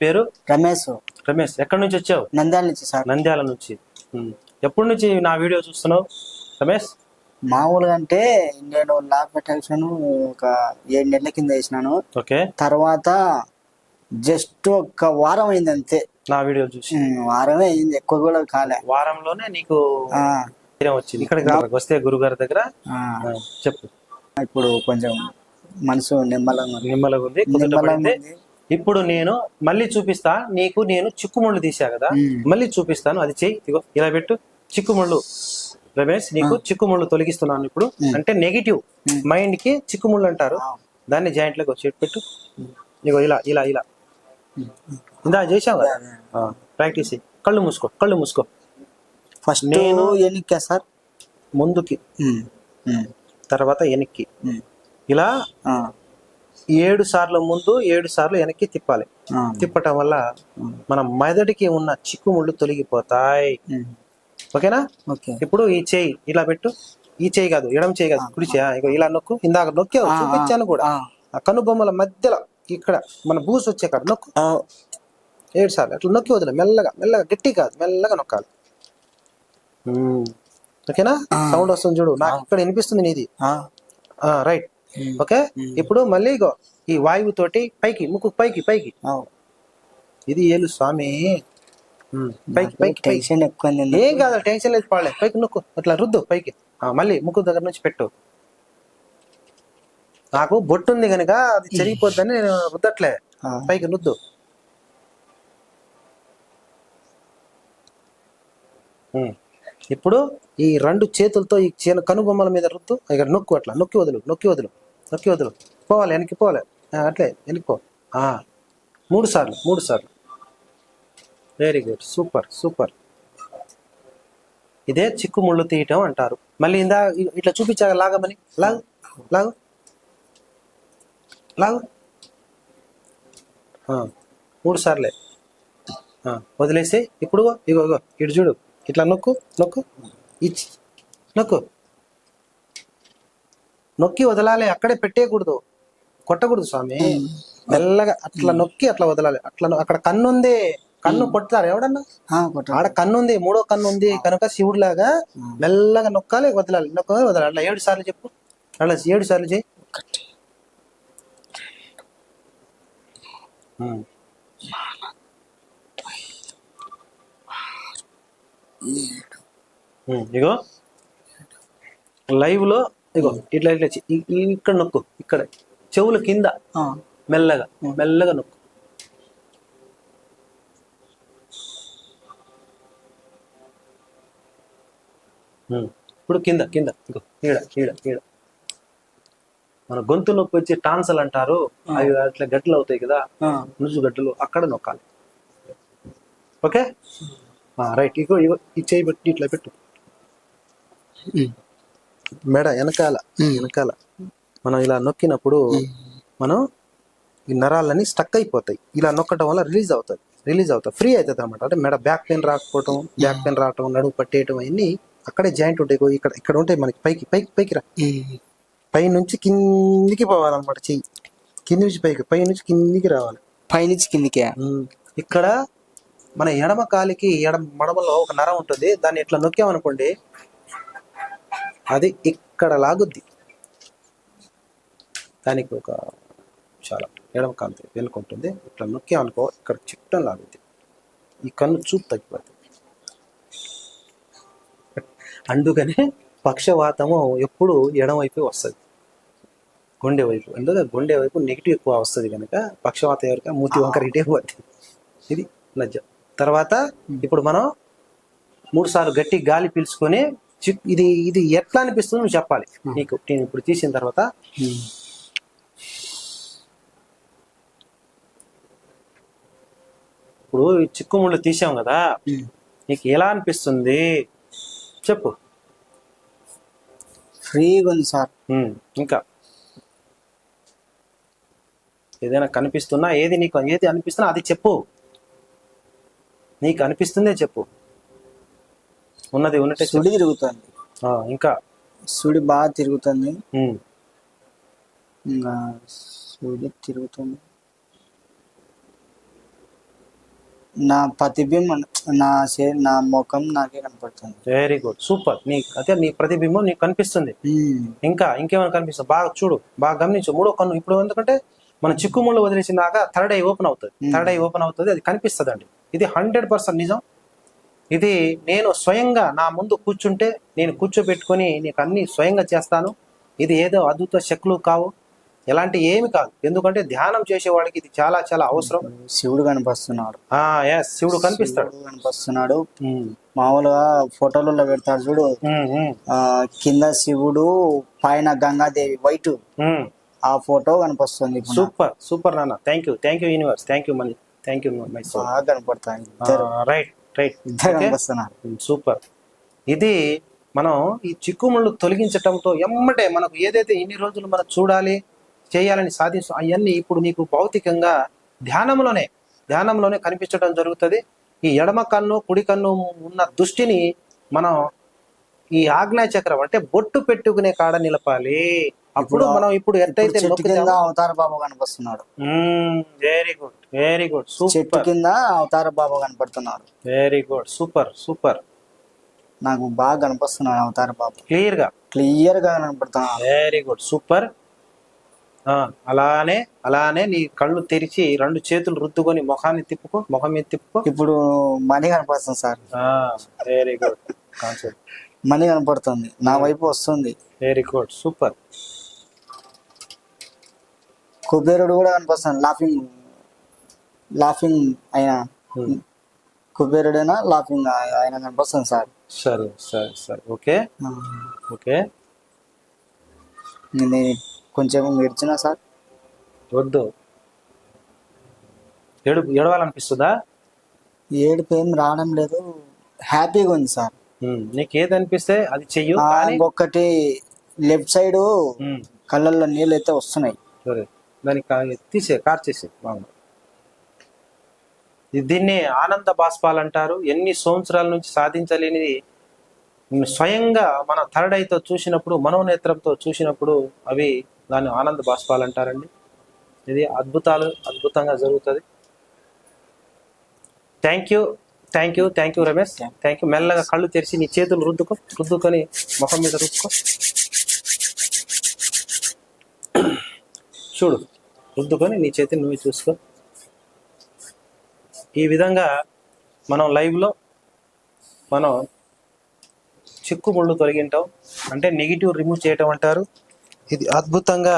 పేరు? రమేష్. రమేష్ ఎక్కడి నుంచి వచ్చావు? నంద్యాల నుంచి సార్. నంద్యాల నుంచి. ఎప్పటి నుంచి నా వీడియో చూస్తున్నావు? రమేష్? మామూలుగా అంటే నేను ల్యాబ్ పెట్టాల్సిన ఒక ఏడు నెలల కింద వేసినాను ఓకే. తర్వాత జస్ట్ ఒక వారం అయింది అంతే. నా వీడియో చూసి. వారమే అయింది. ఎక్కువ కూడా కాలే. వారంలోనే నీకు వచ్చింది. ఇక్కడికి రా- వస్తే గురుగారి దగ్గర? చెప్పు. ఇప్పుడు కొంచెం మనసు నిమ్మలంగా. నిమ్మలంగా ఉంది నిమ్మలంగా ఉంది. ఇప్పుడు నేను మళ్ళీ చూపిస్తా. నీకు నేను చిక్కుముళ్ళు తీసా కదా. మళ్ళీ చూపిస్తాను. అది చెయ్యి ఇగో ఇలా పెట్టు. చిక్కుముళ్ళు. రమేష్ నీకు చిక్కుముళ్ళు తొలగిస్తున్నాను ఇప్పుడు. అంటే నెగిటివ్ మైండ్కి చిక్కుముళ్ళు అంటారు. దాన్ని జాయింట్లోకి వచ్చి పెట్టు. ఇగో ఇలా ఇలా ఇలా. ఇందా చేసావు కదా ప్రాక్టీస్ కళ్ళు మూసుకో కళ్ళు మూసుకో. ఫస్ట్ నేను- ఎన్నిక సార్? ముందుకి. తర్వాత వెనక్కి. ఇలా ఏడు సార్లు ముందు ఏడు సార్లు వెనక్కి తిప్పాలి. తిప్పటం వల్ల మన మెదడుకి ఉన్న చిక్కుముళ్ళు తొలగిపోతాయి. ఓకేనా? ఓకే. ఇప్పుడు ఈ చేయి ఇలా పెట్టు. ఈ చేయి కాదు ఎడం చేయి కాదు కుడి చేయి. ఇలా నొక్కు. ఇందాక నొక్కావు ఆ, చూపించాను కూడా. ఆ, కనుబొమ్మల మధ్యలో ఇక్కడ మన బూస్ వచ్చే కాదు నొక్కు. ఏడు సార్లు. అట్లా నొక్కి వదిలే. మెల్లగా మెల్లగా గట్టి కాదు మెల్లగా నొక్కాలి. ఓకేనా? సౌండ్ వస్తుంది చూడు. నాకు ఇక్కడ వినిపిస్తుంది నీది. ఆ, రైట్. ఓకే? ఇప్పుడు మళ్ళీ ఇగో ఈ వాయువు తోటి పైకి ముక్కు పైకి పైకి. ఇది ఏలు స్వామి. ఉమ్, పైకి పైకి టెన్షన్ ఎక్కువ. ఏం కాదు టెన్షన్ లేదు పాడలే. పైకి నొక్కు అట్లా రుద్దు పైకి. ఆ, మళ్ళీ ముక్కు దగ్గర నుంచి పెట్టు. నాకు బొట్టు ఉంది కనుక అది చెరిగిపోద్దని నేను రుద్దట్లే. పైకి రుద్దు. ఇప్పుడు ఈ రెండు చేతులతో ఈ చేను కనుబొమ్మల మీద రుద్దు. ఇక్కడ నొక్కు అట్లా నొక్కి వదులు నొక్కి వదులు. నొక్కి వదులు. పోవాలి వెనక్కి పోవాలి. అట్లే వెనక్కి పో. ఆ. మూడు సార్లు మూడు సార్లు. వెరీ గుడ్ సూపర్ సూపర్ ఇదే చిక్కు ముళ్ళు తీయటం అంటారు. మళ్ళీ ఇందా ఇట్లా చూపించాక లాగమని లాగు లాగు. లాగు. మూడు సార్లే. ఆ, వదిలేసి ఇప్పుడు ఇగో ఇగో ఇటు చూడు. ఇట్లా నొక్కు నొక్కు. ఇచ్చి నొక్కు. నొక్కి వదలాలి అక్కడే పెట్టేయకూడదు. కొట్టకూడదు స్వామి. మెల్లగా అట్లా నొక్కి అట్లా వదలాలి. అట్లా అక్కడ కన్ను ఉంది కన్ను కొడతారు ఎవడన్నా. ఆడ కన్ను ఉంది మూడో కన్ను ఉంది కనుక శివుడు లాగా మెల్లగా నొక్కాలి వదలాలి. నొక్కాలి వదలాలి. అట్లా ఏడు సార్లు చెప్పు. అట్లా ఏడు సార్లు చేయి. ఇగో. లైవ్లో ఇగో ఇట్లా ఇట్లా ఇక్కడ నొక్కు ఇక్కడ. చెవుల కింద. ఆ, మెల్లగా మెల్లగా నొక్కు. ఇప్పుడు కింద కింద. ఇగో ఈడ ఈడ ఈడ. మన గొంతు నొప్పి వచ్చి టాన్సల్ అంటారు. అవి అట్లా గడ్డలు అవుతాయి కదా. నుజు గడ్డలు అక్కడ నొక్కాలి. ఓకే? రైట్. ఇగో ఇగో ఈ చేయి పెట్టి ఇట్లా పెట్టు. మెడ వెనకాల వెనకాల మనం ఇలా నొక్కినప్పుడు మనం ఈ నరాలన్నీ స్టక్ అయిపోతాయి. ఇలా నొక్కడం వల్ల రిలీజ్ అవుతుంది రిలీజ్ అవుతాయి. ఫ్రీ అవుతుంది అనమాట అంటే మెడ బ్యాక్ పెయిన్ రాకపోవటం బ్యాక్ పెయిన్ రావటం నడుము పట్టేయటం అవన్నీ అక్కడే జాయింట్ ఉంటాయి. ఇక్కడ ఇక్కడ ఉంటాయి మనకి పైకి పైకి పైకి రా. పై నుంచి కిందికి పోవాలన్నమాట చెయ్యి. కింది నుంచి పైకి పై నుంచి కిందికి రావాలి. పైనుంచి కిందికి. ఉమ్. ఇక్కడ మన ఎడమ కాలికి ఎడమ మడమలో ఒక నరం ఉంటుంది. దాన్ని ఇట్లా నొక్కామనుకోండి అది ఇక్కడ లాగుద్ది దానికి ఒక చాలా ఎడమ కాలు వెనుకుంటుంది. ఇట్లా నొక్కామనుకో ఇక్కడ చిట్టం లాగుద్ది ఈ కన్ను చూపు తగ్గిపోతుంది అందుకనే పక్షవాతము ఎప్పుడు ఎడమ వైపు వస్తుంది. గుండె వైపు. ఎందుకంటే గుండె వైపు నెగిటివ్ ఎక్కువ వస్తుంది కనుక పక్షవాతం ఎవరిక మూతి వంకర ఇటే పోతుంది ఇది లజ్జ. తర్వాత ఇప్పుడు మనం మూడు సార్లు గట్టి గాలి పీల్చుకొని ఇది ఇది ఎట్లా అనిపిస్తుందో నువ్వు చెప్పాలి. నీకు నేను ఇప్పుడు తీసిన తర్వాత. ఇప్పుడు చిక్కుముళ్ళు తీసాం కదా. నీకు ఎలా అనిపిస్తుంది? చెప్పు. ఫ్రీగా ఉంది సార్. ఇంకా. ఏదైనా కనిపిస్తున్నా ఏది నీకు ఏది అనిపిస్తున్నా అది చెప్పు. నీకు అనిపిస్తుందే చెప్పు. ఉన్నది ఉన్నట్టే. సుడి తిరుగుతుంది. ఆ, ఇంకా? సుడి బాగా తిరుగుతుంది. ఇంకా సుడి తిరుగుతుంది. నా ప్రతిబింబం నా నా ముఖం నాకే కనపడుతుంది. వెరీ గుడ్ సూపర్ నీ అదే నీ ప్రతిబింబం నీకు కనిపిస్తుంది. ఇంకా ఇంకేమైనా కనిపిస్తుంది? బాగా చూడు బాగా గమనించు. మూడో కన్ను ఇప్పుడు ఎందుకంటే మన చిక్కుముళ్ళు వదిలేసినాక థర్డ్ ఐ ఓపెన్ అవుతుంది. థర్డ్ ఐ ఓపెన్ అవుతుంది అది కనిపిస్తుంది అండి ఇది హండ్రెడ్ పర్సెంట్ నిజం. ఇది నేను స్వయంగా నా ముందు కూర్చుంటే నేను కూర్చోబెట్టుకొని నీకు అన్ని స్వయంగా చేస్తాను. ఇది ఏదో అద్భుత శక్తులు కావు. ఎలాంటి ఏమి కాదు. ఎందుకంటే ధ్యానం చేసేవాడికి ఇది చాలా చాలా అవసరం. శివుడు కనిపిస్తున్నాడు. శివుడు కనిపిస్తాడు. కనిపిస్తున్నాడు. మామూలుగా ఫోటోలలో పెడతాడు చూడు. కింద శివుడు పైన గంగాదేవి వైట్. ఆ ఫోటో కనిపిస్తుంది. సూపర్ సూపర్ నాన్న. Thank you thank you universe thank you money thank you my కనపడతాయి రైట్. Right super. ఇది మనం ఈ చిక్కుముళ్ళు తొలగించటంతో ఎమ్మటే మనకు ఏదైతే ఇన్ని రోజులు మనం చూడాలి చేయాలని సాధించు అవన్నీ ఇప్పుడు నీకు భౌతికంగా ధ్యానంలోనే ధ్యానంలోనే కనిపించడం జరుగుతుంది. ఈ ఎడమ కన్ను కుడి కన్ను ఉన్న దృష్టిని మనం ఈ ఆగ్నేయ చక్రం అంటే బొట్టు పెట్టుకునే కాడ నిలపాలి. అప్పుడు మనం ఇప్పుడు ఎట్టయితే చెట్టు కింద అవతార బాబు కనిపిస్తున్నాడు వెరీ గుడ్ వెరీ గుడ్ చెట్టు సూపర్ కింద అవతార బాబు కనపడుతున్నాడు. వెరీ గుడ్ సూపర్ సూపర్ నాకు బాగా కనిపిస్తున్నాడు అవతార బాబు. క్లియర్గా? క్లియర్గా కనపడుతున్నాడు. వెరీ గుడ్ సూపర్ అలానే అలానే నీ కళ్ళు తెరిచి రెండు చేతులు రుద్దుకొని ముఖాన్ని తిప్పుకో ముఖం మీద తిప్పుకో. ఇప్పుడు మనీ కనపడుతుంది sir. Very good concept money కనపడుతుంది. నా వైపు వస్తుంది. వెరీ గుడ్ సూపర్ కుబేరుడు కూడా కనిపిస్తుంది లాఫింగ్ లాఫింగ్ అయినా. కుబేరుడైనా లాఫింగ్ ఆయన కనిపిస్తుంది సార్. సరే సరే సరే. ఓకే? ఓకే? నేను కొంచెం ఏడ్చినా సార్. వద్దు. ఏడు ఏడవాలనిపిస్తుందా? ఏడుపు ఏం రావడం లేదు. హ్యాపీగా ఉంది సార్. ఉమ్, నీకు ఏది అనిపిస్తే అది చెయ్యు ఇంకొకటి లెఫ్ట్ సైడ్ కళ్ళల్లో నీళ్ళు అయితే వస్తున్నాయి. సరే. దానికి తీసే కార్ చేసే బాగుంది దీన్ని ఆనంద బాష్పాలు అంటారు. ఎన్ని సంవత్సరాల నుంచి సాధించలేనిది. స్వయంగా మన థర్డ్ ఐతో చూసినప్పుడు మనోనేత్రంతో చూసినప్పుడు అవి దాన్ని ఆనంద బాష్పాలు అంటారండి. ఇది అద్భుతాలు అద్భుతంగా జరుగుతుంది. Thank you thank you thank you Ramesh thank you మెల్లగా కళ్ళు తెరిచి నీ చేతులు రుద్దుకో రుద్దుకొని ముఖం మీద రుద్దుకో. చూడు రుద్దుకొని నీ చేతిని నువ్వు చూసుకో. ఈ విధంగా మనం లైవ్లో మనం చిక్కుముళ్ళు తొలగింటాం. అంటే నెగిటివ్ రిమూవ్ చేయటం అంటారు. ఇది అద్భుతంగా